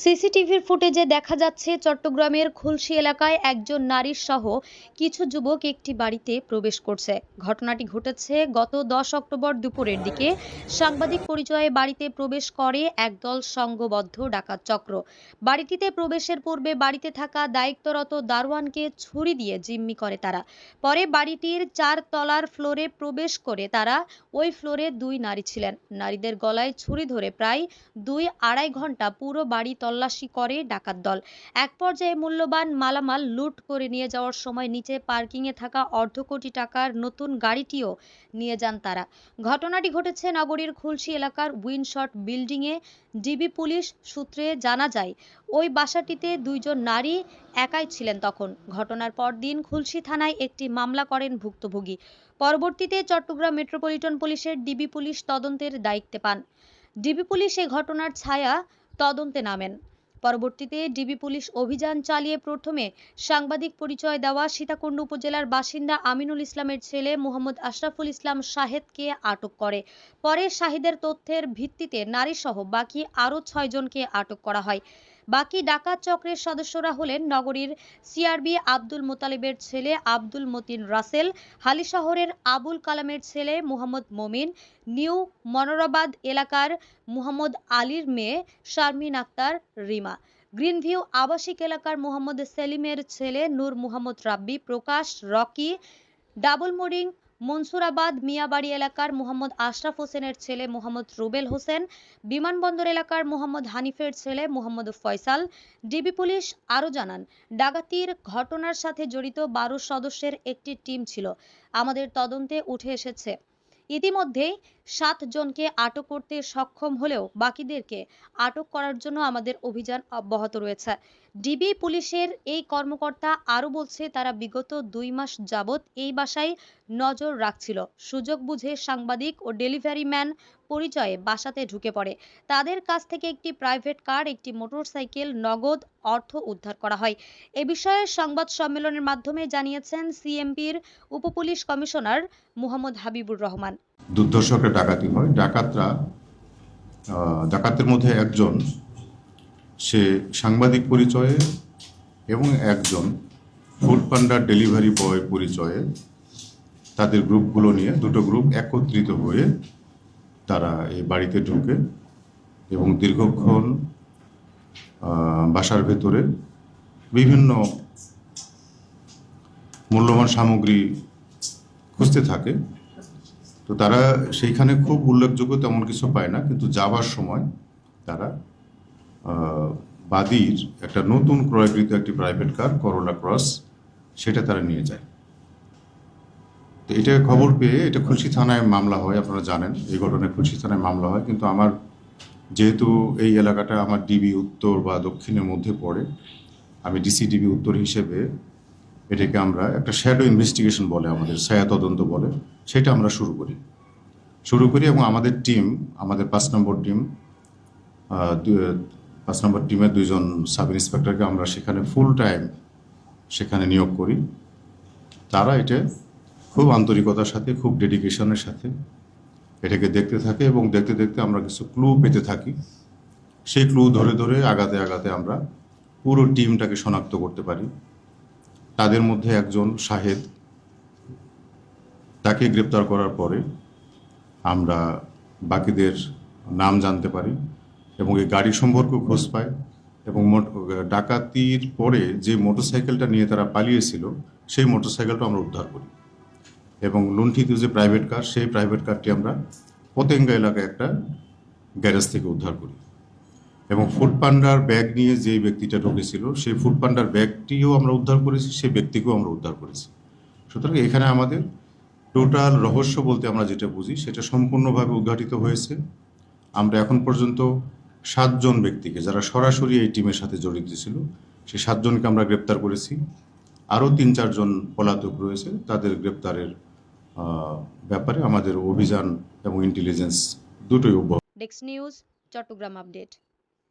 সিসিটিভির ফুটেজে দেখা যাচ্ছে চট্টগ্রামের খুলশী এলাকায় একজন নারীর সহ কিছু যুবক একটি বাড়িতে প্রবেশ করছে। ঘটনাটি ঘটেছে গত দশ অক্টোবর দুপুরের দিকে। সাংবাদিক পরিচয়ে বাড়িতে প্রবেশ করে একদল সংঘবদ্ধ ডাকাত চক্র। বাড়িটিতে প্রবেশের পূর্বে বাড়িতে থাকা দায়িত্বরত দারোয়ানকে ছুরি দিয়ে জিম্মি করে তারা। পরে বাড়িটির চার তলার ফ্লোরে প্রবেশ করে তারা ওই ফ্লোরে দুই নারী ছিলেন। নারীদের গলায় ছুরি ধরে প্রায় দুই আড়াই ঘণ্টা পুরো বাড়ি তল্লাশি করে ডাকাত দল। এক পর্যায়ে মূল্যবান মালামাল লুট করে নিয়ে যাওয়ার সময় নিচে পার্কিংয়ে থাকা অর্ধ কোটি টাকার নতুন গাড়িটিও নিয়ে যান তারা। ঘটনাটি ঘটেছে নগরীর খুলশী এলাকার উইনশট বিল্ডিংয়ে। ডিবি পুলিশ সূত্রে জানা যায়, ওই বাসাটিতে দুইজন নারী একাই ছিলেন তখন। ঘটনার পর দিন খুলশী থানায় একটি মামলা করেন ভুক্তভোগী। পরবর্তীতে চট্টগ্রাম মেট্রোপলিটন পুলিশের ডিবি পুলিশ তদন্তের দায়িত্বে পান। ডিবি পুলিশ এ ঘটনার ছায়া তদন্তে নামেন। পরবর্তীতে ডিবি পুলিশ অভিযান চালিয়ে প্রথমে সাংবাদিক পরিচয় দেওয়া সীতাকুণ্ড উপজেলার বাসিন্দা আমিনুল ইসলামের ছেলে মোহাম্মদ আশরাফুল ইসলাম শাহেদকে আটক করে। পরে শাহিদের তথ্যের ভিত্তিতে নারীসহ বাকি আরও ছয়জনকে আটক করা হয়। বাকি ডাকাত চক্রের সদস্যরা হলেন নগরীর সিআরবি আব্দুল মোতালেবের ছেলে আব্দুল মতিন রাসেল হালিশহরের আবুল কালামের ছেলে মোহাম্মদ মমিন, নিউ মনোরাবাদ এলাকার মুহাম্মদ আলীর মেয়ে শারমিন আক্তার, রিমা। গ্রিনভিউ আবাসিক এলাকার মোহাম্মদ সেলিমের ছেলে নূর মুহাম্মদ রাব্বি, প্রকাশ, রকি, ডাবল মোরিং মনসুরাবাদ মিয়াবাড়ি এলাকার মোহাম্মদ আশরাফ হোসেনের ছেলে মোহাম্মদ রুবেল হোসেন, বিমানবন্দর এলাকার মোহাম্মদ হানিফের ছেলে মোহাম্মদ ফয়সাল, ডিবি পুলিশ আরও জানান, ডাকাতির ঘটনার সাথে জড়িত বারো সদস্যের একটি টিম ছিল। আমাদের তদন্তে উঠে এসেছে। ইতিমধ্যেই সাত জনকে আটক করতে সক্ষম হলেও বাকিদেরকে আটক করার জন্য আমাদের অভিযান অব্যাহত রয়েছে। ডিবি পুলিশের এই কর্মকর্তা আরও বলছে, তারা বিগত দুই মাস যাবৎ এই বাসায় নজর রাখছিল। সুযোগ বুঝে সাংবাদিক ও ডেলিভারি ম্যান পরিচয়ে বাসাতে ঢুকে পড়ে। তাদের কাছ থেকে একটি প্রাইভেট কার, একটি মোটরসাইকেল, নগদ অর্থ উদ্ধার করা হয়। এ বিষয়ে সংবাদ সম্মেলনের মাধ্যমে জানিয়েছেন সিএমপির উপপুলিশ কমিশনার মুহাম্মদ হাবিবুর রহমান। দুর্ধর্ষ ডাকাতি হয়। ডাকাতরা ডাকাতের মধ্যে একজন, সে সাংবাদিক পরিচয়ে এবং একজন ফুড পান্ডার ডেলিভারি বয় পরিচয়ে তাদের গ্রুপগুলো নিয়ে, দুটো গ্রুপ একত্রিত হয়ে তারা এই বাড়িতে ঢুকে এবং দীর্ঘক্ষণ বাসার ভেতরে বিভিন্ন মূল্যবান সামগ্রী খুঁজতে থাকে। তো তারা সেইখানে খুব উল্লেখযোগ্য তেমন কিছু পায় না, কিন্তু যাবার সময় তারা বাদির একটা নতুন ক্রয়কৃত একটি প্রাইভেট কার করোলা ক্রস সেটা তারা নিয়ে যায়। তো এটা খবর পেয়ে এটা খুলশি থানায় মামলা হয়, আপনারা জানেন, এই ঘটনায় খুলশি থানায় মামলা হয়, কিন্তু আমার যেহেতু এই এলাকাটা আমার ডিবি উত্তর বা দক্ষিণের মধ্যে পড়ে, আমি ডিসি ডিবি উত্তর হিসেবে এটাকে আমরা একটা শ্যাডো ইনভেস্টিগেশন বলে আমাদের ছায়া তদন্ত বলে, সেটা আমরা শুরু করি। শুরু করি এবং আমাদের টিম আমাদের পাঁচ নম্বর টিম পাঁচ নম্বর টিমের দুইজন সাব ইন্সপেক্টরকে আমরা সেখানে ফুল টাইম সেখানে নিয়োগ করি। তারা এটা খুব আন্তরিকতার সাথে, খুব ডেডিকেশনের সাথে এটাকে দেখতে থাকে এবং দেখতে দেখতে আমরা কিছু ক্লু পেতে থাকি। সেই ক্লু ধরে ধরে আগাতে আগাতে আমরা পুরো টিমটাকে শনাক্ত করতে পারি। তাদের মধ্যে একজন শাহেদ। তাকে গ্রেপ্তার করার পরে আমরা বাকিদের নাম জানতে পারি এবং এই গাড়ি সম্পর্কে খোঁজ পাই এবং ডাকাতির পরে যে মোটরসাইকেলটা নিয়ে তারা পালিয়েছিল, সেই মোটরসাইকেলটা আমরা উদ্ধার করি। এবং লুণ্ঠিত যে প্রাইভেট কার, সেই প্রাইভেট কারটি আমরা পতেঙ্গা এলাকায় একটা গ্যারেজ থেকে উদ্ধার করি। এবং ফুড পান্ডার ব্যাগ নিয়ে যে ব্যক্তিটা ঢুকেছিল, সেই ফুড পান্ডার ব্যাগটিও আমরা উদ্ধার করেছি, সেই ব্যক্তিকেও আমরা উদ্ধার করেছি। সুতরাং এখানে আমাদের টোটাল রহস্য বলতে আমরা যেটা বুঝি, সেটা সম্পূর্ণভাবে উদ্ঘাটিত হয়েছে। আমরা এখন পর্যন্ত সাতজন ব্যক্তিকে, যারা সরাসরি এই টিমের সাথে জড়িত ছিল, সেই সাতজনকে আমরা গ্রেপ্তার করেছি। আরও তিন চারজন পলাতক রয়েছে, তাদের গ্রেপ্তারের ব্যাপারে আমাদের অভিযান এবং ইন্টেলিজেন্স দুটোই অব্যাহত। News Chittagong update